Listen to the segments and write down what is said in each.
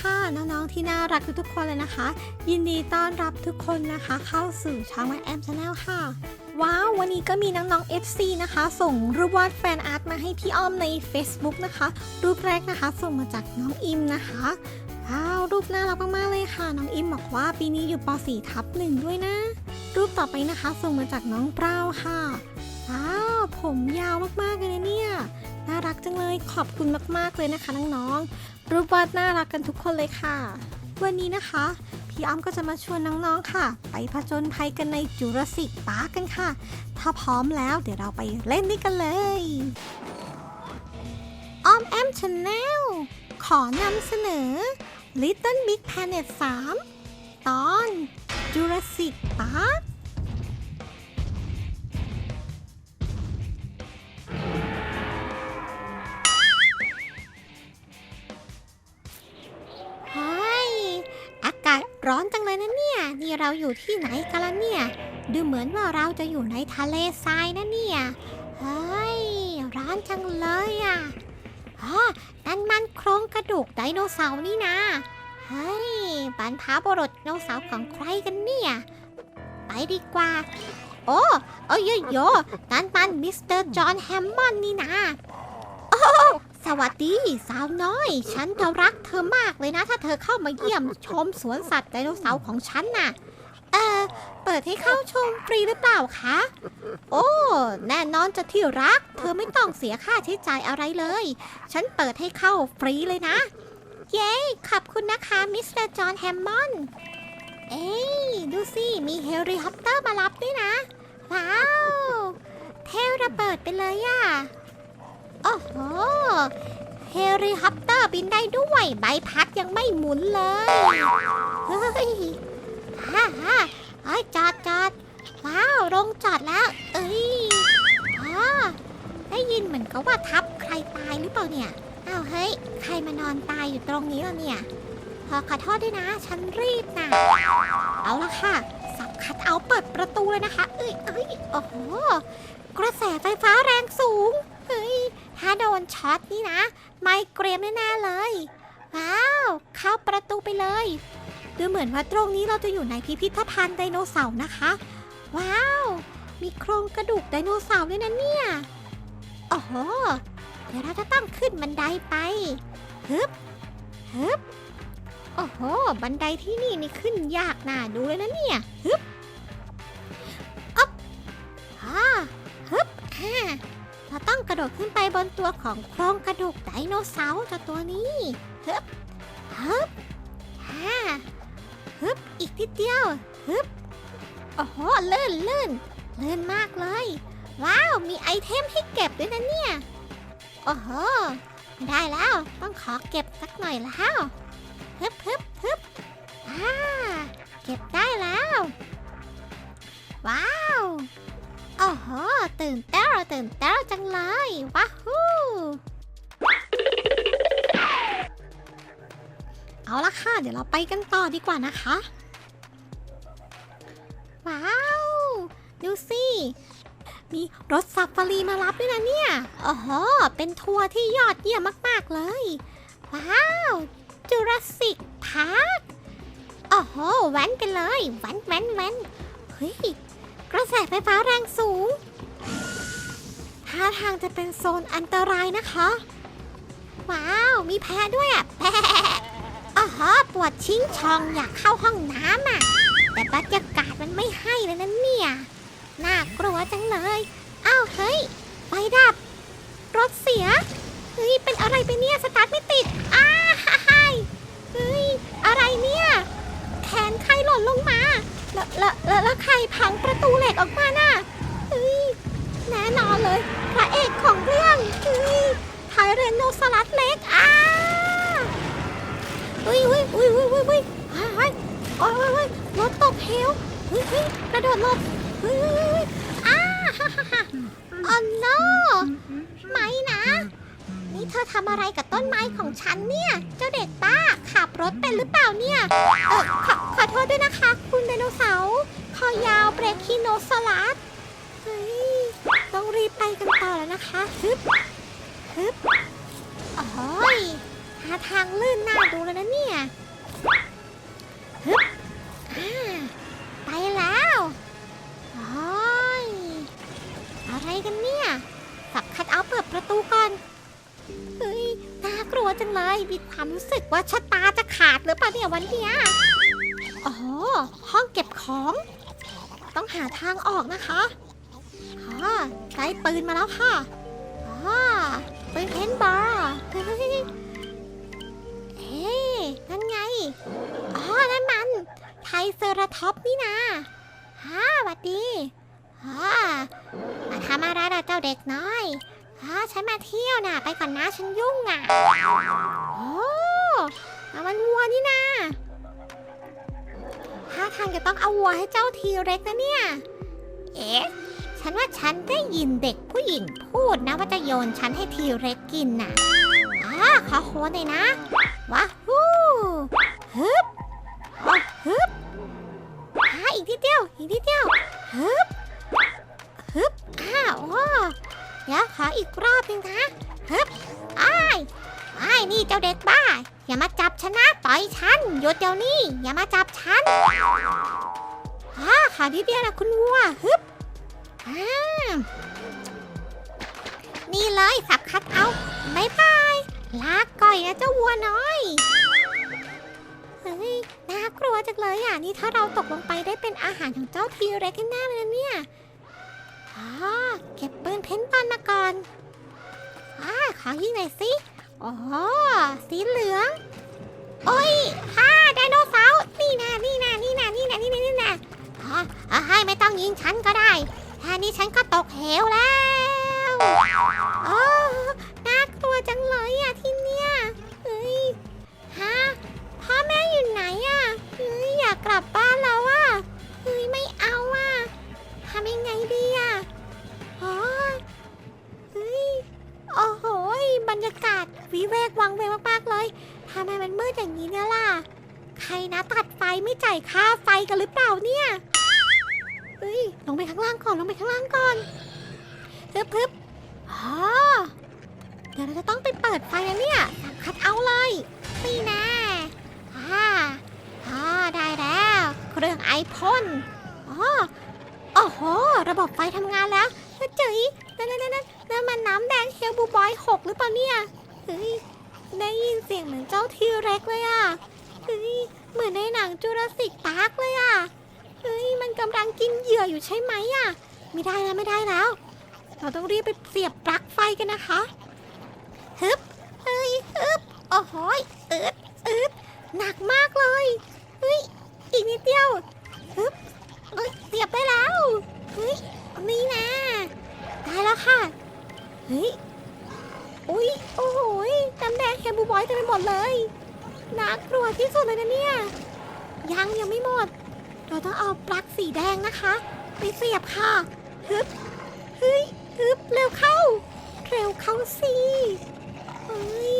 ค่ะน้องๆที่น่ารักทุกๆคนเลยนะคะ ยินดีต้อนรับทุกคนนะคะ เข้าสู่ช่องแอมชาแนลค่ะ ว้าววันนี้ก็มีน้องๆ FC นะคะ ส่งรูปวาดแฟนอาร์ตมาให้พี่อ้อมใน Facebook นะคะ รูปแรกนะคะ ส่งมาจากน้องอิมนะคะว้าวรูปน่ารักมากๆเลยค่ะ น้องอิมบอกว่าปีนี้อยู่ป .4 ทับหนึ่งด้วยนะ รูปต่อไปนะคะ ส่งมาจากน้องเปร้าค่ะว้าวผมยาวมากๆเลยนะเนี่ย น่ารักจังเลยขอบคุณมากๆเลยนะคะน้องๆรูปวาดน่ารักกันทุกคนเลยค่ะ วันนี้นะคะ พี่อ้อมก็จะมาชวนน้องๆค่ะ ไปผจญภัยกันในจูราสสิกปาร์กกันค่ะ ถ้าพร้อมแล้วเดี๋ยวเราไปเล่นด้วยกันเลยอ้อมแอมชาแนลขอนำเสนอ Little Big Planet 3 ตอน Jurassic Park อยู่ที่ไหนกันล่ะเนี่ย ดูเหมือนว่าเราจะอยู่ในทะเลทรายนะเนี่ย เฮ้ย ร้อนจังเลยอะอ๋อนั่นมันโครงกระดูกไดโนเสาร์นี่นะ เฮ้ยบรรพบุรุษไดโนเสาร์ของใครกันเนี่ย ไปดีกว่า โอ้โอ้ยโยนั่นมันมิสเตอร์จอห์นแฮมมอนนี่นะโอ้สวัสดีสาวน้อย ฉันจะรักเธอมากเลยนะ ถ้าเธอเข้ามาเยี่ยมชมสวนสัตว์ไดโนเสาร์ของฉันน่ะ เออเปิดให้เข้าชมฟรีหรือเปล่าคะ โอ้ แน่นอนจะที่รัก เธอไม่ต้องเสียค่าใช้จ่ายอะไรเลย ฉันเปิดให้เข้าฟรีเลยนะ เย้ ขอบคุณนะคะ มิสเตอร์จอห์นแฮมมอนเอ้ยดูสิ มีเฮลิคอปเตอร์มารับด้วยนะ ว้าว เทระเบิดไปเลยอะโอ้โห เฮลิคอปเตอร์บินได้ด้วย ใบพัดยังไม่หมุนเลย เฮ้ยาฮ่าเอ้จอดจอดว้าวลงจอดแล้ว เอ้ยอ๋อได้ยินเหมือนกับว่าทับใครตายหรือเปล่าเนี่ยอ้าวเฮ้ย ใครมานอนตายอยู่ตรงนี้แล้วเนี่ยขอขอโทษด้วยนะ ฉันรีบนะเอาละค่ะ สับคัดเอาเปิดประตูเลยนะคะ เอ้ยเอ้ยโอ้โห กระแสไฟฟ้าแรงสูง เฮ้ย ถ้าโดนช็อตนี่นะ ไม่เกรนแน่ๆเลย ว้าว เข้าประตูไปเลย ดูเหมือนว่าตรงนี้เราจะอยู่ในพิพิธภัณฑ์ไดโนเสาร์นะคะ ว้าว มีโครงกระดูกไดโนเสาร์ด้วยนะเนี่ยโอ้โหเดี๋ยวเราจะต้องขึ้นบันไดไปฮึบฮึบโอ้โห บันไดที่นี่นี่ขึ้นยากน่าดูเลยนะเนี่ยฮึบอ๊อบฮ่าฮึบฮ่าเราต้องกระโดดขึ้นไปบนตัวของโครงกระดูกไดโนเสาร์เจ้าตัวนี้ฮึบฮึบฮ่าฮึบ นิดเดียวฮึบโอ้โหเลื่นเลื่นเลื่นมากเลย ว้าว มีไอเทมให้เก็บด้วยนะเนี่ย โอ้โห ได้แล้ว ต้องขอเก็บสักหน่อยแล้วฮึบฮึบฮึบอ่าเก็บได้แล้ว ว้าว โอ้โห ตื่นเต้นตื่นเต้นจังเลย ว้าฮูเอาละค่ะ เดี๋ยวเราไปกันต่อดีกว่านะคะ ว้าว ดูสิ มีรถซัฟฟารีมารับด้วยนะเนี่ยโอ้โหเป็นทัวร์ที่ยอดเยี่ยมมากๆเลย ว้าวจูราสสิกพาร์คโอ้โหแว้นกันเลยแว้นแว้นแว้นเฮ้ย กระแสไฟฟ้าแรงสูงท่าทางจะเป็นโซนอันตรายนะคะ ว้าว มีแพ้ด้วยอะแพ้อ๋อฮะปวดชิงชองอยากเข้าห้องน้ำอะ บรรยากาศมันไม่ให้เลยนะเนี่ย น่ากลัวจังเลย อ้าวเฮ้ย ไฟดับ รถเสีย เฮ้ย เป็นอะไรไปเนี่ย สตาร์ทไม่ติด อ้าฮ่าฮ่าเฮ้ย อะไรเนี่ย แขนใครหล่นลงมา แล้วแล้วแล้วใครพังประตูเหล็กออกมาน่ะ เฮ้ย แน่นอนเลย พระเอกของเรื่อง เฮ้ยไทเรนโนซอรัสเล็ก อ้าเฮ้ยเฮ้ยเฮ้ยเฮ้ยเฮ้ยเฮ้ยเฮ้ยเฮ้ย รถตกเหวเฮ้ยเฮ้ยกระโดดหลบเฮ้ยเฮ้ยเฮ้ยอ้าฮ่าฮ่าฮ่าอ๋อ no ไม่นะ นี่เธอทำอะไรกับต้นไม้ของฉันเนี่ย เจ้าเด็กป้าขับรถเป็นหรือเปล่าเนี่ย เออขอขอโทษด้วยนะคะ คุณไดโนเสาร์คอยาวเบรคิโนซอลัสเฮ้ย ต้องรีบไปกันต่อแล้วนะคะฮึบฮึบโอ้ยหาทางลื่นหน้าดูแล้วนะเนี่ย ความรู้สึกว่าชะตาจะขาดหรือเปล่าเนี่ยวันเนี้ยอ๋อ ห้องเก็บของ ต้องหาทางออกนะคะอ๋อได้ปืนมาแล้วค่ะอ๋อปืนเพนบอลเฮ้ยเฮ้ยนั่นไง อ๋อ นั่นมัน ไทเซอราท็อปนี่นะฮ่าสวัสดีฮ่ามาทำอะไรล่ะเจ้าเด็กน้อยฮ่าฉันมาเที่ยวน่ะ ไปก่อนนะ ฉันยุ่งอะ โอ้เอามันวัวนี่นะท่าทางจะต้องเอาวัวให้เจ้าทีเร็กนะเนี่ย เอ๊ะ ฉันว่าฉันได้ยินเด็กผู้หญิงพูดนะว่าจะโยนฉันให้ทีเร็กกินน่ะอ่าขอโค้ดเลยนะว้าฮู้ฮึบว้ฮึบอ่าอีกนิดเดียว อีกนิดเดียวฮึบฮึบอ้าวโอ้เดี๋ยวขออีกรอบหนึงนะฮึบอ้าย อ้ายนี่เจ้าเด็กบ้า อย่ามาจับฉันนะปล่อยฉันหยุดเดี๋ยวนี้ อย่ามาจับฉันอ่าขานิดเดียวนะคุณวัวฮึบอ่านี่เลยสับคัดเอาบายบายลาก่อยนะเจ้าวัวน้อยเฮ้ยน่ากลัวจังเลยอะนี่ถ้าเราตกลงไปได้เป็นอาหารของเจ้าทีเร็กแน่เลยนะเนี่ยอ่าเก็บปืนเพ้นบอลมาก่อนอ่าขอยิงหน่อยสิ อ๋อสีเหลือง โอ้ยฮ่าไดโนเสาร์นี่นะนี่นะนี่นะนี่นะนี่นะนี่นะอ๋ออะให้ไม่ต้องยิงฉันก็ได้แค่นี้ฉันก็ตกเหวแล้ว วิเวกวังเวงมากๆเลยทำไมมันมืดอย่างนี้เนี่ยล่ะ ใครนะตัดไฟไม่จ่ายค่าไฟกันหรือเปล่าเนี่ยเฮ้ยลงไปข้างล่างก่อนลงไปข้างล่างก่อนฮึบฮึบอ๋อเดี๋ยวเราจะต้องไปเปิดไฟนะเนี่ยคัดเอาเลยนี่น่อ่าอ่าได้แล้ว เครื่องไอพ่นอ๋อโอ้โห ระบบไฟทำงานแล้วเฮ้ยเจ๋ยนั่นนั่นนั่นนั่นมันน้ำแดงเฮลบูบอยหกหรือเปล่าเนี่ย เฮ้ยได้ยินเสียงเหมือนเจ้าทีเร็กเลยอะเฮ้ยเหมือนในหนังจูราสสิกพาร์คเลยอะเฮ้ยมันกำลังกินเหยื่ออยู่ใช่ไหมอะ ไม่ได้แล้วไม่ได้แล้ว เราต้องรีบไปเสียบปลั๊กไฟกันนะคะฮึบเฮ้ยฮึบโอ้โหยอึดอึดหนักมากเลยเฮ้ยอีกนิดเดียวฮึบเอ้ยเสียบได้แล้วเฮ้ยนี่นะได้แล้วค่ะเฮ้ย แฮมบูบอยเต็มไปหมดเลยน่ากลัวที่สุดเลยนะเนี่ยยังยังไม่หมด เราต้องเอาปลั๊กสีแดงนะคะ ไปเสียบค่ะฮึบเฮ้ยฮึบเร็วเข้า เร็วเข้าสิเฮ้ย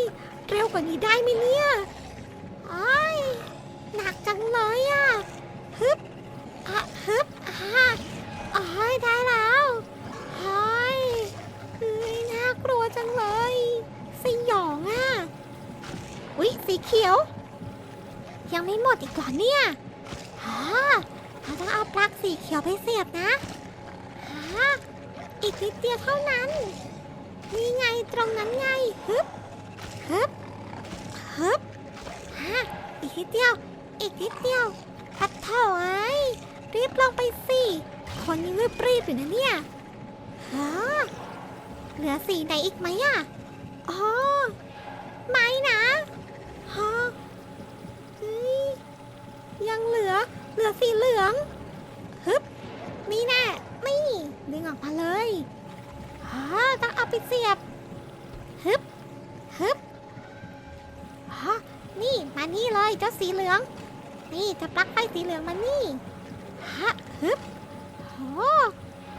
เร็วกว่านี้ได้ไหมเนี่ยอ้ายหนักจังเลยอะฮึบ อะฮึบ อ่าอ้ายได้แล้วเฮ้ยเฮ้ย น่ากลัวจังเลย สยองอะ อุ๊ย สีเขียว ยังไม่หมดอีกเหรอเนี่ยฮ่าเราต้องเอาปลั๊กสีเขียวไปเสียบนะฮ่าอีกนิดเดียวเท่านั้น นี่ไงตรงนั้นไง ฮึ บฮึบฮึบฮ่าอีกนิดเดียว อีกนิดเดียวปัดเถอยรีบลงไปสิคนยังรีบรีบอยู่นะเนี่ยฮะเหลือสีไหนอีกไหมอะอ๋อไม่นะฮะเฮ้ยยังเหลือ เหลือสีเหลืองฮึบนี่แน่นี่ดึงออกมาเลยฮะต้องเอาไปเสียบ ฮึบฮะนี่มานี่เลยเจ้าสีเหลือง นี่จะปลั๊กไฟสีเหลืองมานี่ฮะฮึบโอ้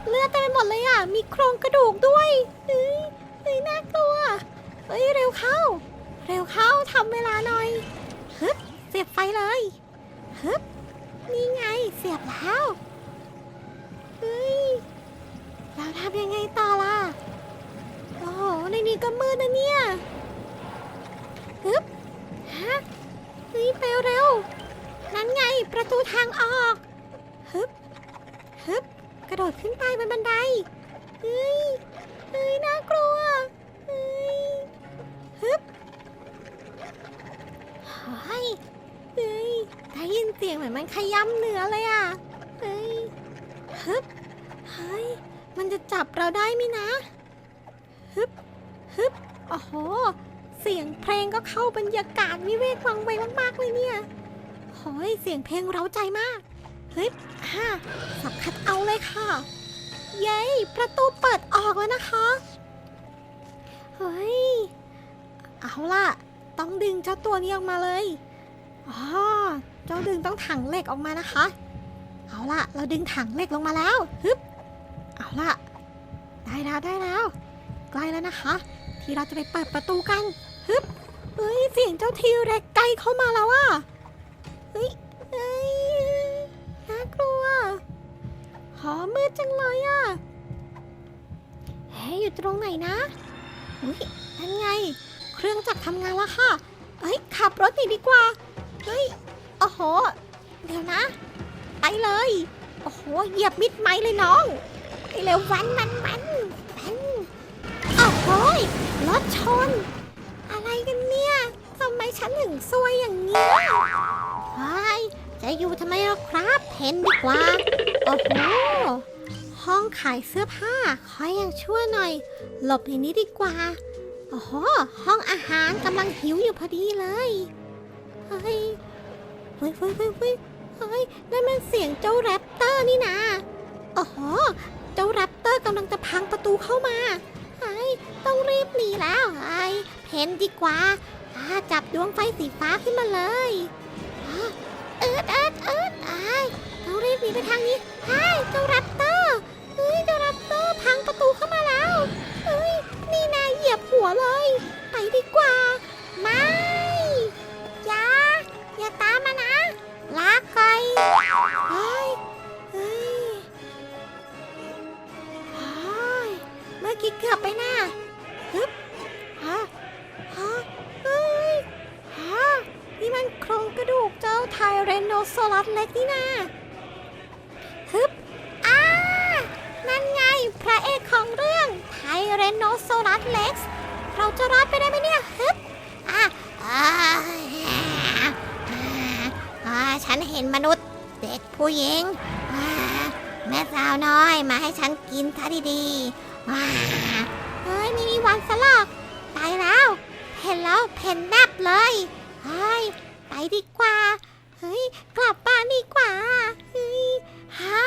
เลือดเต็มไปหมดเลยอะ มีโครงกระดูกด้วยเฮ้ยเฮ้ยน่ากลัวเฮ้ยเร็วเข้า เร็วเข้าทำเวลาหน่อยฮึบเสียบไฟเลยฮึบนี่ไงเสียบแล้ว เฮ้ยเฮ้ยได้ยินเสียงเหมือนมันขย้ำเนื้อเลยอะ เฮ้ยฮึบเฮ้ย มันจะจับเราได้ไหมนะ ฮึบฮึบโอ้โห เสียงเพลงก็เข้าบรรยากาศวิเวกวังไวมากๆเลยเนี่ยโอ้ยเสียงเพลงเร้าใจมากเฮ้ยฮ่าสับคัดเอาเลยค่ะ เย้ประตูเปิดออกแล้วนะคะ เฮ้ย เอาล่ะ ต้องดึงเจ้าตัวนี้ออกมาเลยอ๋อเจ้าดึงต้องถังเหล็กออกมานะคะ เอาล่ะ เราดึงถังเหล็กลงมาแล้วฮึบเอาล่ะ ได้แล้วได้แล้วใกล้แล้วนะคะ ที่เราจะไปเปิดประตูกันฮึบเฮ้ยเสียงเจ้าทีเร็กไกลเข้ามาแล้วอะเฮ้ยเฮ้ยน่ากลัวหอมืดจังเลยอะเฮ้ยอยู่ตรงไหนนะอุ้ยนั่นไง เครื่องจักรทำงานแล้วค่ะเฮ้ยขับรถหนีดีกว่า เฮ้ย โอ้โห เดี๋ยวนะ ไปเลย โอ้โห เหยียบมิดไม้เลยน้อง ไปเร็ววันมันมันมันโอ้โหยรถชน อะไรกันเนี่ยทำไมฉันถึงซวยอย่างนี้เฮ้ยจะอยู่ทำไมล่ะครับเพนดีกว่า โอ้โห ห้องขายเสื้อผ้าขอยังชั่วหน่อย หลบในนี้ดีกว่า โอ้โห ห้องอาหารกำลังหิวอยู่พอดีเลย เฮ้ย เฮ้ยเฮ้ยเฮ้ยเฮ้ยเฮ้ยนั่นมันเสียงเจ้าแรปเตอร์นี่นะโอ้โห เจ้าแรปเตอร์กำลังจะพังประตูเข้ามา เฮ้ย ต้องรีบหนีแล้วไอ้เพนดีกว่า จับดวงไฟสีฟ้าขึ้นมาเลยเอิดเอิดเอิดไอ้ต้องรีบหนีไปทางนี้ไอ้เจ้าแรปเตอร์ เฮ้ย เจ้าแรปเตอร์พังประตูเข้ามาแล้ว เฮ้ย นี่นายเหยีย บหัวเลย ไปดีกว่า ไม่ อย่า อย่าตามมานะลากไปเฮ้ยเฮ้ยเฮ้ยเมื่อกี้เกือบไปน่ะฮึบฮะฮะเฮ้ยฮะนี่มันโครงกระดูกเจ้าไทเรนโนซอรัสเล็กนี่นาฮึบอ้านั่นไงพระเอกของเรื่องไท เรโนโซรัสเล็กซ์เราจะรอดไปได้ไหมเนี่ยฮึบอะอ่าอ่าอาฉันเห็นมนุษย์เด็กผู้หญิงอ่าแม่สาวน้อยมาให้ฉันกินท่าดีๆว้าเฮ้ยไม่มีวันสลอกไปแล้วเห็นแล้วเพ่นแนบเลยเฮ้ยไปดีกว่าเฮ้ยกลับบ้านดีกว่าเฮ้ยฮ่า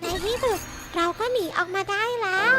ในที่สุดเราก็หนีออกมาได้แล้ว